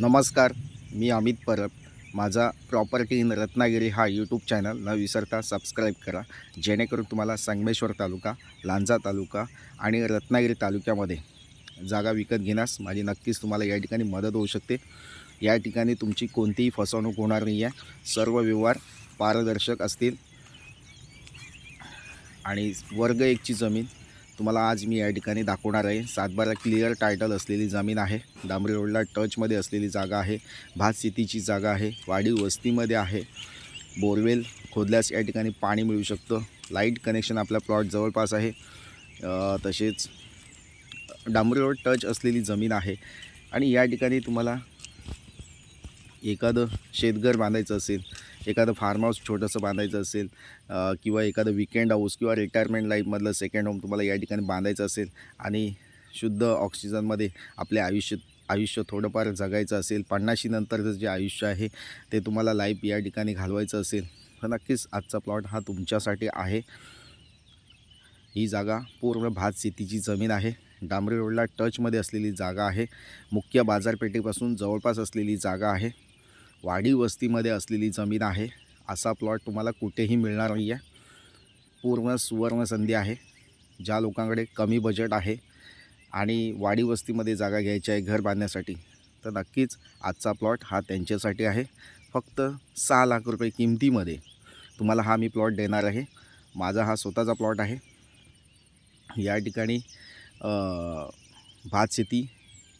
नमस्कार मी अमित परब. माझा property in Ratnagiri हा यूट्यूब चॅनल. न विसरता सबस्क्राईब करा. जेणेकरून तुम्हाला संगमेश्वर तालुका लांजा तालुका आणि रत्नागिरी तालुक्यामध्ये जागा विकत घेण्यास माझी नक्कीच तुम्हाला या ठिकाणी मदत होऊ शकते. या ठिकाणी तुमची कोणतीही फसवणूक होणार नाही आहे सर्व व्यवहार पारदर्शक असतील. आणि वर्ग एकची जमीन तुम्हाला आज मी या ठिकाणी दाखवणार आहे. सातबारा क्लिअर टायटल असलेली जमीन आहे. डांबरी रोडला टचमध्ये असलेली जागा आहे. भात शेतीची जागा आहे. वाडी वस्तीमध्ये आहे. बोरवेल खोदल्यास या ठिकाणी पाणी मिळू शकतं. लाइट कनेक्शन आपल्या प्लॉट जवळपास आहे. तसेच डांबरी रोड टच असलेली जमीन आहे. आणि या ठिकाणी तुम्हाला एखादं शेतघर बांधायचं असेल एखादं फार्म हाऊस छोटंसं बांधायचं असेल किंवा एखादं विकेंड हाऊस किंवा रिटायरमेंट लाईफमधलं सेकंड होम तुम्हाला या ठिकाणी बांधायचं असेल आणि शुद्ध ऑक्सिजनमध्ये आपले आयुष्य आयुष्य थोडंफार जगायचं असेल पन्नाशी नंतरचं जे आयुष्य आहे ते तुम्हाला लाईफ या ठिकाणी घालवायचं असेल तर नक्कीच आजचा प्लॉट हा तुमच्यासाठी आहे. ही जागा पूर्ण भात शेतीची जमीन आहे. डांबरी रोडला टचमध्ये असलेली जागा आहे. मुख्य बाजारपेठेपासून जवळपास असलेली जागा आहे. वाडी वस्तीमध्ये असलेली जमीन आहे. असा प्लॉट तुम्हाला कुठेही मिळणार नाही आहे पूर्ण सुवर्ण संधी आहे. ज्या लोकांकडे कमी बजेट आहे आणि वाडी वस्तीमध्ये जागा घ्यायची आहे घर बांधण्यासाठी तर नक्कीच आजचा प्लॉट हा त्यांच्यासाठी आहे. फक्त सहा लाख रुपये किमतीमध्ये तुम्हाला हा मी प्लॉट देणार आहे. माझा हा स्वतःचा प्लॉट आहे. या ठिकाणी भात शेती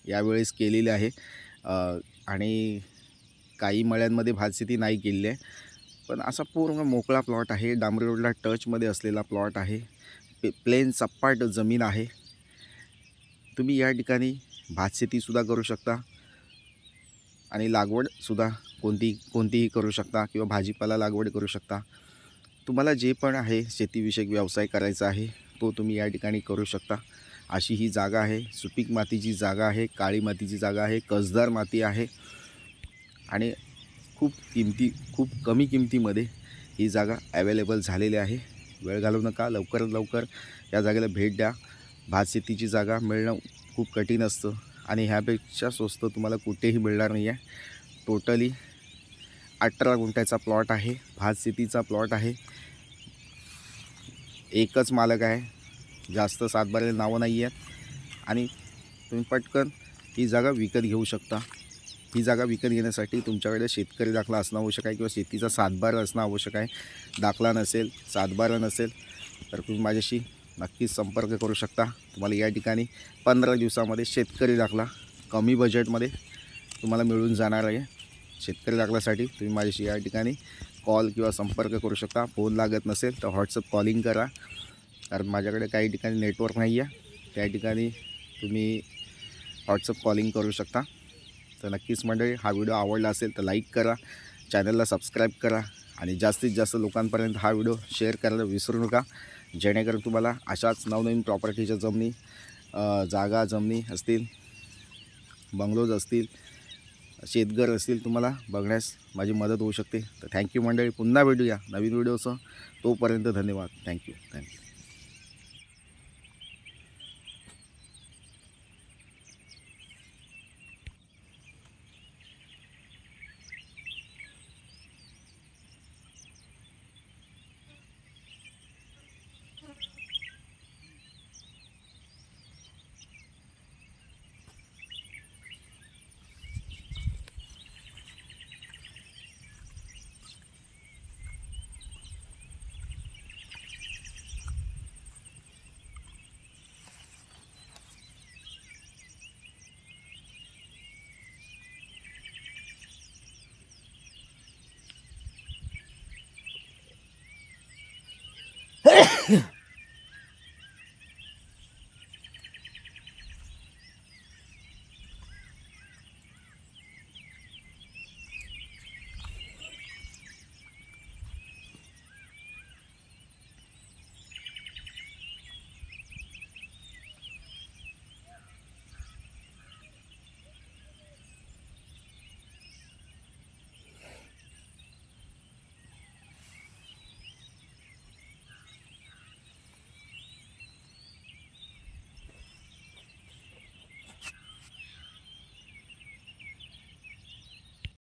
यावेळेस केलेली आहे. आणि काही मळ्यांमध्ये भात शेती नाही केलेली आहे. पण असा पूर्ण मोकळा प्लॉट आहे. डांबरी रोडला टचमध्ये असलेला प्लॉट आहे. पे प्लेन सपाट जमीन आहे. तुम्ही या ठिकाणी भातशेतीसुद्धा करू शकता. आणि लागवडसुद्धा कोणती कोणतीही करू शकता किंवा भाजीपाला लागवड करू शकता. तुम्हाला जे पण आहे शेतीविषयक व्यवसाय करायचा आहे तो तुम्ही या ठिकाणी करू शकता. अशी ही जागा आहे. सुपीक मातीची जागा आहे काळी मातीची जागा आहे कसदार माती आहे. आणि खूप किमती खूप कमी किमतीमध्ये ही जागा ॲवेलेबल झालेली आहे. वेळ घालवू नका लवकरात लवकर या जागेला भेट द्या. भात शेतीची जागा मिळणं खूप कठीण असतं आणि ह्यापेक्षा स्वस्त तुम्हाला कुठेही मिळणार नाही आहे टोटली अठरा गुंठ्याचा प्लॉट आहे भात शेतीचा प्लॉट आहे. एकच मालक आहे जास्त सातबाराला नावं नाही आहेत आणि तुम्ही पटकन ही जागा विकत घेऊ शकता. ही जागा विकत घेण्यासाठी तुमच्याकडे शेतकरी दाखला असणं आवश्यक आहे किंवा शेतीचा सातबारा असणं आवश्यक आहे. दाखला नसेल सातबारा नसेल तर तुम्ही माझ्याशी नक्कीच संपर्क करू शकता. तुम्हाला या ठिकाणी पंधरा दिवसामध्ये शेतकरी दाखला कमी बजेटमध्ये तुम्हाला मिळून जाणार आहे. शेतकरी दाखल्यासाठी तुम्ही माझ्याशी या ठिकाणी कॉल किंवा संपर्क करू शकता. फोन लागत नसेल तर व्हॉट्सअप कॉलिंग करा. कारण माझ्याकडे काही ठिकाणी नेटवर्क नाही आहे त्या ठिकाणी तुम्ही व्हॉट्सअप कॉलिंग करू शकता. तर नक्कीच मंडळी हा व्हिडिओ आवडला असेल तर लाईक करा चॅनलला सबस्क्राईब करा आणि जास्तीत जास्त लोकांपर्यंत हा व्हिडिओ शेअर करायला विसरू नका. जेणेकरून तुम्हाला अशाच नवनवीन प्रॉपर्टीच्या जमिनी जागा जमिनी असतील बंगलोज असतील शेतघर असतील तुम्हाला बघण्यास माझी मदत होऊ शकते. तर थँक्यू मंडळी पुन्हा भेटूया नवीन व्हिडिओचं तोपर्यंत धन्यवाद. थँक्यू. थँक्यू. Yeah.